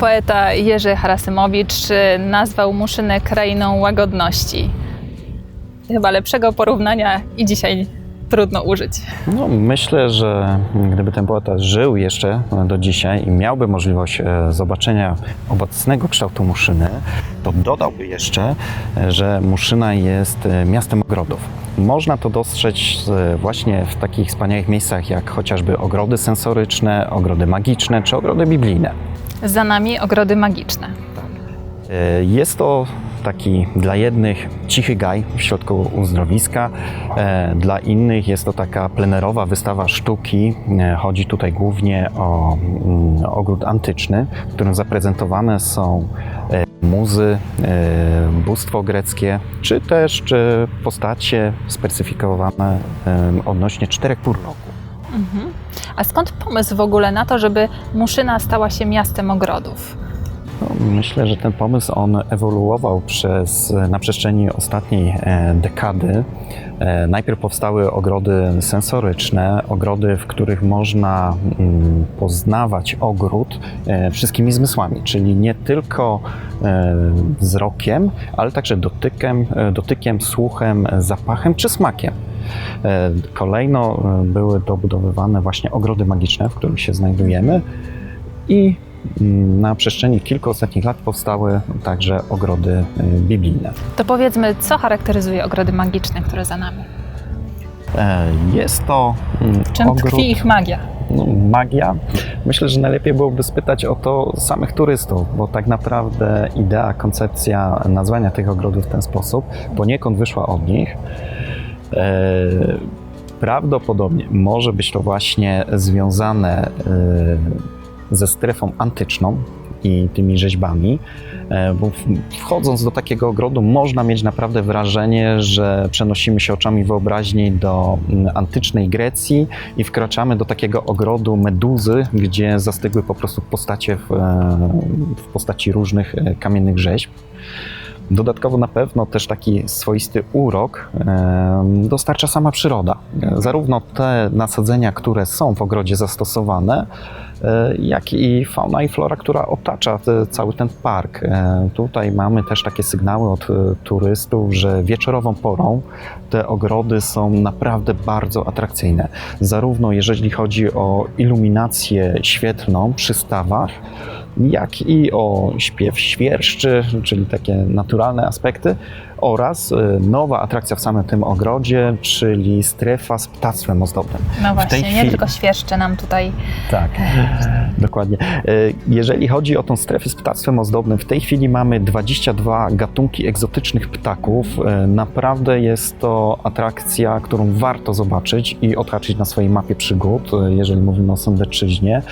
Poeta Jerzy Harasymowicz nazwał Muszynę krainą łagodności. Chyba lepszego porównania i dzisiaj trudno użyć. No, myślę, że gdyby ten poeta żył jeszcze do dzisiaj i miałby możliwość e, zobaczenia obecnego kształtu Muszyny, to dodałby jeszcze, e, że Muszyna jest e, miastem ogrodów. Można to dostrzec e, właśnie w takich wspaniałych miejscach jak chociażby ogrody sensoryczne, ogrody magiczne czy ogrody biblijne. Za nami ogrody magiczne. E, Jest to taki dla jednych cichy gaj w środku uzdrowiska, e, dla innych jest to taka plenerowa wystawa sztuki. E, Chodzi tutaj głównie o mm, ogród antyczny, w którym zaprezentowane są muzy, bóstwo greckie, czy też postacie specyfikowane odnośnie czterech pór roku. A skąd pomysł w ogóle na to, żeby Muszyna stała się miastem ogrodów? Myślę, że ten pomysł on ewoluował przez, na przestrzeni ostatniej e, dekady. E, Najpierw powstały ogrody sensoryczne, ogrody, w których można mm, poznawać ogród e, wszystkimi zmysłami, czyli nie tylko wzrokiem, ale także dotykiem, dotykiem, słuchem, zapachem czy smakiem. E, Kolejno e, były dobudowywane właśnie ogrody magiczne, w których się znajdujemy i mm, na przestrzeni kilku ostatnich lat powstały także ogrody y, biblijne. To powiedzmy, co charakteryzuje ogrody magiczne, które za nami? E, Jest to mm, Czym ogród, tkwi ich magia? no, magia. Myślę, że najlepiej byłoby spytać o to samych turystów, bo tak naprawdę idea, koncepcja nazwania tych ogrodów w ten sposób poniekąd wyszła od nich. E, Prawdopodobnie może być to właśnie związane e, ze strefą antyczną i tymi rzeźbami, e, bo wchodząc do takiego ogrodu można mieć naprawdę wrażenie, że przenosimy się oczami wyobraźni do antycznej Grecji i wkraczamy do takiego ogrodu Meduzy, gdzie zastygły po prostu postacie w, w postaci różnych kamiennych rzeźb. Dodatkowo na pewno też taki swoisty urok dostarcza sama przyroda. Zarówno te nasadzenia, które są w ogrodzie zastosowane, jak i fauna i flora, która otacza te, cały ten park. E, Tutaj mamy też takie sygnały od e, turystów, że wieczorową porą te ogrody są naprawdę bardzo atrakcyjne. Zarówno jeżeli chodzi o iluminację świetlną przy stawach, jak i o śpiew świerszczy, czyli takie naturalne aspekty, oraz nowa atrakcja w samym tym ogrodzie, czyli strefa z ptactwem ozdobnym. No właśnie, nie chwili- tylko świerszcze nam tutaj. Tak, dokładnie. Y, Jeżeli chodzi o tą strefę z ptactwem ozdobnym, w tej chwili mamy 22 gatunki egzotycznych ptaków. Y, Naprawdę jest to atrakcja, którą warto zobaczyć i odhaczyć na swojej mapie przygód, y, jeżeli mówimy o Sądecczyźnie.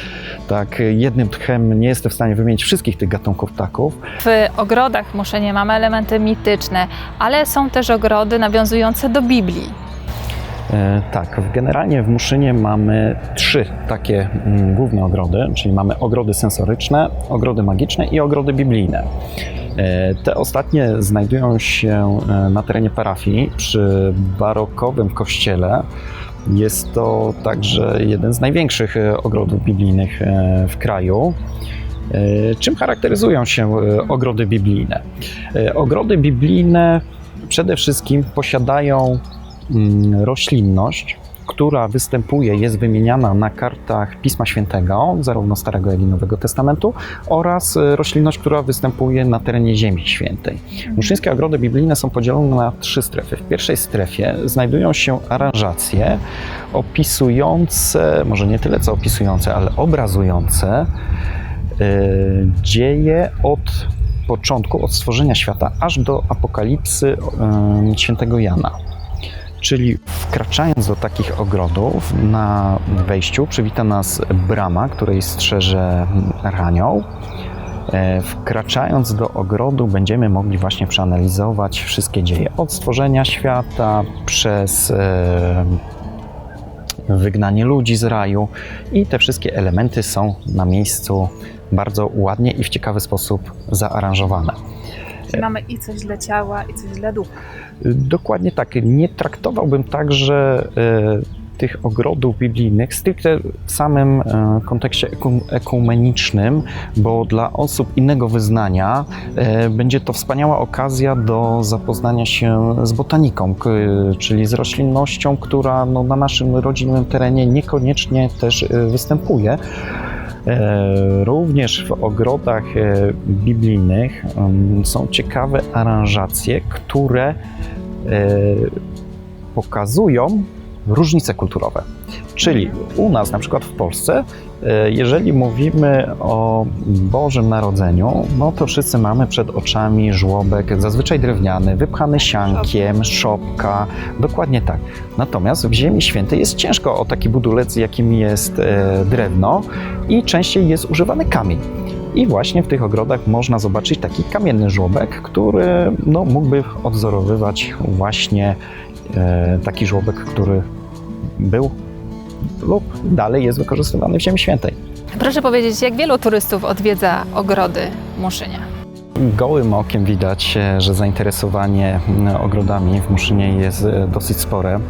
Tak, jednym tchem nie jestem w stanie wymienić wszystkich tych gatunków ptaków, W ogrodach Muszynie mamy elementy mityczne, ale są też ogrody nawiązujące do Biblii. E, Tak, generalnie w Muszynie mamy trzy takie mm, główne ogrody, czyli mamy ogrody sensoryczne, ogrody magiczne i ogrody biblijne. E, Te ostatnie znajdują się e, na terenie parafii przy barokowym kościele. Jest to także jeden z największych ogrodów biblijnych w kraju. Czym charakteryzują się ogrody biblijne? Ogrody biblijne przede wszystkim posiadają roślinność, która występuje, jest wymieniana na kartach Pisma Świętego, zarówno Starego, jak i Nowego Testamentu, oraz e, roślinność, która występuje na terenie Ziemi Świętej. Muszyńskie ogrody biblijne są podzielone na trzy strefy. W pierwszej strefie znajdują się aranżacje opisujące, może nie tyle co opisujące, ale obrazujące e, dzieje od początku, od stworzenia świata, aż do apokalipsy em, świętego Jana. Czyli wkraczając do takich ogrodów, na wejściu przywita nas brama, której strzeże archanioł. E, Wkraczając do ogrodu, będziemy mogli właśnie przeanalizować wszystkie dzieje od stworzenia świata przez e, wygnanie ludzi z raju i te wszystkie elementy są na miejscu bardzo ładnie i w ciekawy sposób zaaranżowane. Czyli mamy i coś dla ciała, i coś dla ducha. Dokładnie tak. Nie traktowałbym tak, że tych ogrodów biblijnych stricte w samym e, kontekście ekum- ekumenicznym, bo dla osób innego wyznania będzie to wspaniała okazja do zapoznania się z botaniką, czyli z roślinnością, która no, na naszym rodzinnym terenie niekoniecznie też występuje. E, Również w ogrodach e, biblijnych są ciekawe aranżacje, które e, pokazują różnice kulturowe. Czyli u nas, na przykład w Polsce, e, jeżeli mówimy o Bożym Narodzeniu, no to wszyscy mamy przed oczami żłobek, zazwyczaj drewniany, wypchany siankiem, szopka, dokładnie tak. Natomiast w Ziemi Świętej jest ciężko o taki budulec, jakim jest e, drewno i częściej jest używany kamień. I właśnie w tych ogrodach można zobaczyć taki kamienny żłobek, który no, mógłby odwzorowywać właśnie taki żłobek, który był lub dalej jest wykorzystywany w Ziemi Świętej. Proszę powiedzieć, jak wielu turystów odwiedza ogrody Muszynia? Gołym okiem widać, e, że zainteresowanie ogrodami w Muszynie jest e, dosyć spore.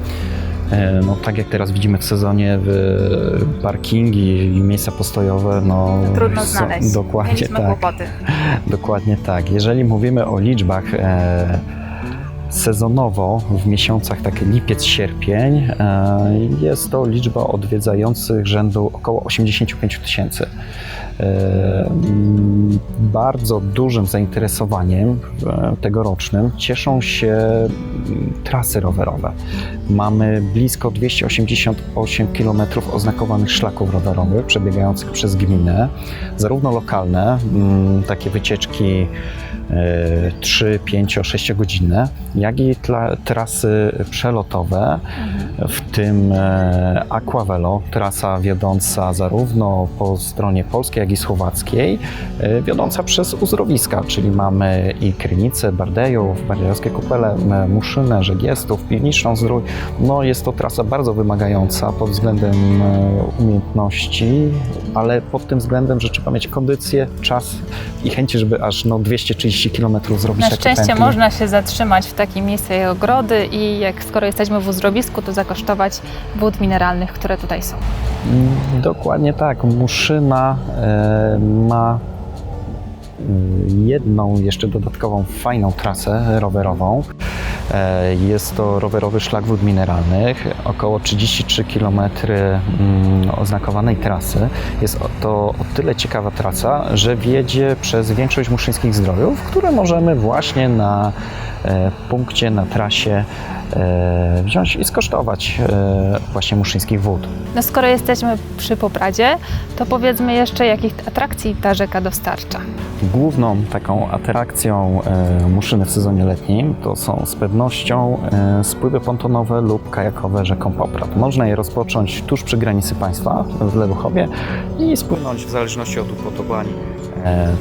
E, No, tak jak teraz widzimy w sezonie, w parkingi i miejsca postojowe, no Trudno są- znaleźć. Dokładnie Mieliśmy tak. kłopoty. Dokładnie tak. Jeżeli mówimy o liczbach e, sezonowo w miesiącach takie lipiec, sierpień, e, jest to liczba odwiedzających rzędu około 85 tysięcy. E, bardzo dużym zainteresowaniem e, tegorocznym cieszą się trasy rowerowe. Mamy blisko 288 km oznakowanych szlaków rowerowych przebiegających przez gminę, zarówno lokalne, takie wycieczki e, 3, 5, 6 godzinne, jak i trasy przelotowe, w tym e, Aquavelo, trasa wiodąca zarówno po stronie polskiej, jak i słowackiej, e, wiodąca przez uzdrowiska, czyli mamy i Krynicę, Bardejów, Bardejowskie Kupele, Muszynę, Żegiestów, Piwniczną Zdrój. No jest to trasa bardzo wymagająca pod względem e, umiejętności, ale pod tym względem, że trzeba mieć kondycję, czas i chęci, żeby aż no, 230 km zrobić Na szczęście pętli. można się zatrzymać w takim miejscu jak ogrody i jak skoro jesteśmy w uzdrowisku, to zakosztować wód mineralnych, które tutaj są. Mm, Dokładnie tak. Muszyna e, ma mm, jedną jeszcze dodatkową fajną trasę rowerową. E, Jest to rowerowy szlak wód mineralnych, około 33 km mm, oznakowanej trasy. Jest to o tyle ciekawa trasa, że wiedzie przez większość muszyńskich zdrojów, które możemy właśnie na e, punkcie, na trasie wziąć i skosztować e, właśnie muszyńskich wód. No skoro jesteśmy przy Popradzie, to powiedzmy jeszcze, jakich atrakcji ta rzeka dostarcza. Główną taką atrakcją e, Muszyny w sezonie letnim to są z pewnością e, spływy pontonowe lub kajakowe rzeką Poprad. Można je rozpocząć tuż przy granicy państwa w Leluchowie i spłynąć w zależności od upodobań e,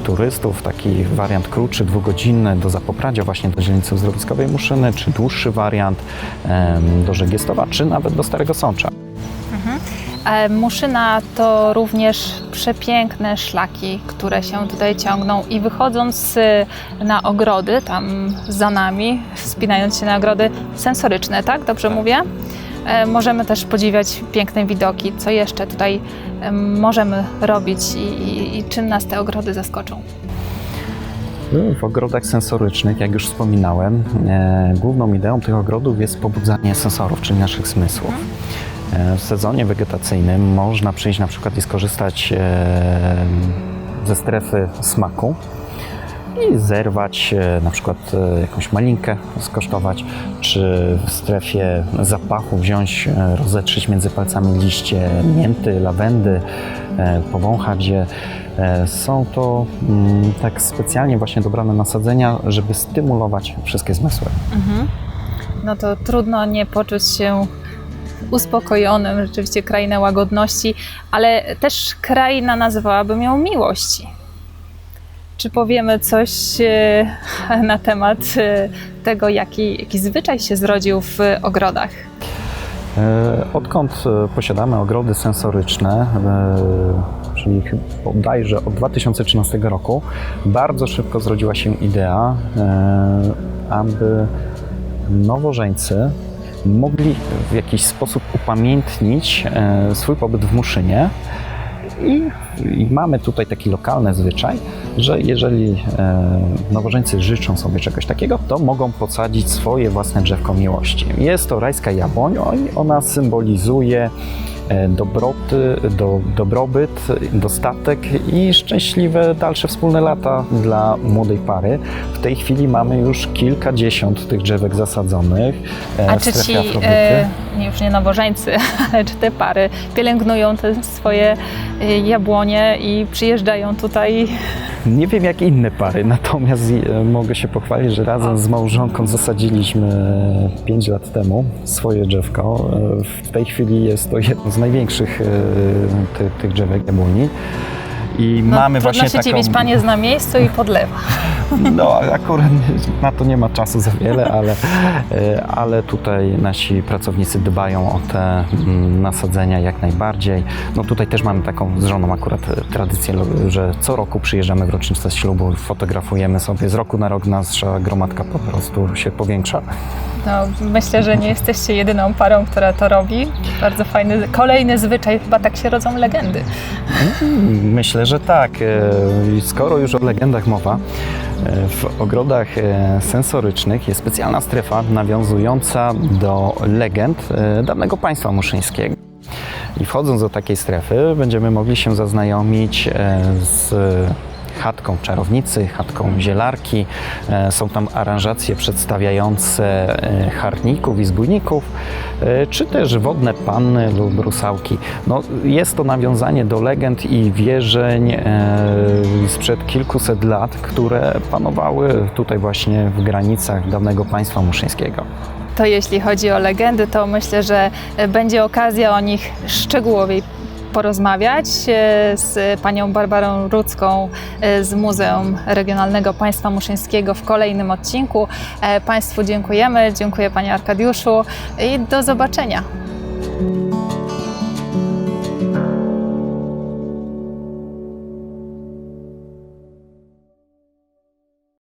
turystów, taki wariant krótszy, dwugodzinny do Zapopradzia, właśnie do dzielnicy uzdrowiskowej Muszyny, czy dłuższy wariant do Żegiestowa, czy nawet do Starego Sącza. E, Muszyna to również przepiękne szlaki, które się tutaj ciągną i wychodząc na ogrody, tam za nami, wspinając się na ogrody sensoryczne, tak? Dobrze mówię? E, Możemy też podziwiać piękne widoki. Co jeszcze tutaj em, możemy robić i, i, i czym nas te ogrody zaskoczą? W ogrodach sensorycznych, jak już wspominałem, e, główną ideą tych ogrodów jest pobudzanie sensorów, czyli naszych zmysłów. E, w sezonie wegetacyjnym można przyjść na przykład i skorzystać e, ze strefy smaku i zerwać e, na przykład e, jakąś malinkę, skosztować, czy w strefie zapachu wziąć, e, rozetrzeć między palcami liście mięty, lawendy, powąchać je. Są to mm, tak specjalnie właśnie dobrane nasadzenia, żeby stymulować wszystkie zmysły. Mhm. No to trudno nie poczuć się uspokojonym, rzeczywiście krainę łagodności, ale też kraina nazywałabym ją miłości. Czy powiemy coś e, na temat e, tego, jaki, jaki zwyczaj się zrodził w ogrodach? E, Odkąd posiadamy ogrody sensoryczne, czyli bodajże od 2013 roku, bardzo szybko zrodziła się idea, aby nowożeńcy mogli w jakiś sposób upamiętnić swój pobyt w Muszynie. I, I mamy tutaj taki lokalny zwyczaj, że jeżeli e, nowożeńcy życzą sobie czegoś takiego, to mogą posadzić swoje własne drzewko miłości. Jest to rajska jabłoń, i ona symbolizuje e, dobroty, do, dobrobyt, dostatek i szczęśliwe dalsze wspólne lata dla młodej pary. W tej chwili mamy już kilkadziesiąt tych drzewek zasadzonych e, A w czy ci, nie, już nie nowożeńcy, ale czy te pary pielęgnują te swoje jabłonie i przyjeżdżają tutaj? Nie wiem jak inne pary, natomiast e, mogę się pochwalić, że razem z małżonką zasadziliśmy 5 lat temu swoje drzewko. E, W tej chwili jest to jedno z największych e, ty, tych drzewek jabłoni. I No, mamy właśnie się taką... dziwić, pan jest na miejscu i podlewa. No akurat na to nie ma czasu za wiele, ale, e, ale tutaj nasi pracownicy dbają o te mm, nasadzenia jak najbardziej. No tutaj też mamy taką z żoną akurat e, tradycję, że co roku przyjeżdżamy w rocznicę ślubu, fotografujemy sobie, z roku na rok nasza gromadka po prostu się powiększa. No, myślę, że nie jesteście jedyną parą, która to robi. Bardzo fajny, kolejny zwyczaj, chyba tak się rodzą legendy. Myślę, że tak. E, Skoro już o legendach mowa, e, w ogrodach e, sensorycznych jest specjalna strefa nawiązująca do legend dawnego państwa muszyńskiego. I wchodząc do takiej strefy, będziemy mogli się zaznajomić z chatką czarownicy, chatką zielarki. E, Są tam aranżacje przedstawiające e, harników i zbójników, e, czy też wodne panny lub rusałki. No, jest to nawiązanie do legend i wierzeń sprzed kilkuset lat, które panowały tutaj właśnie w granicach dawnego państwa muszyńskiego. To jeśli chodzi o legendy, to myślę, że będzie okazja o nich szczegółowiej porozmawiać e, z panią Barbarą Rudzką e, z Muzeum Regionalnego Państwa Muszyńskiego w kolejnym odcinku. E, Państwu dziękujemy, dziękuję panie Arkadiuszu i do zobaczenia.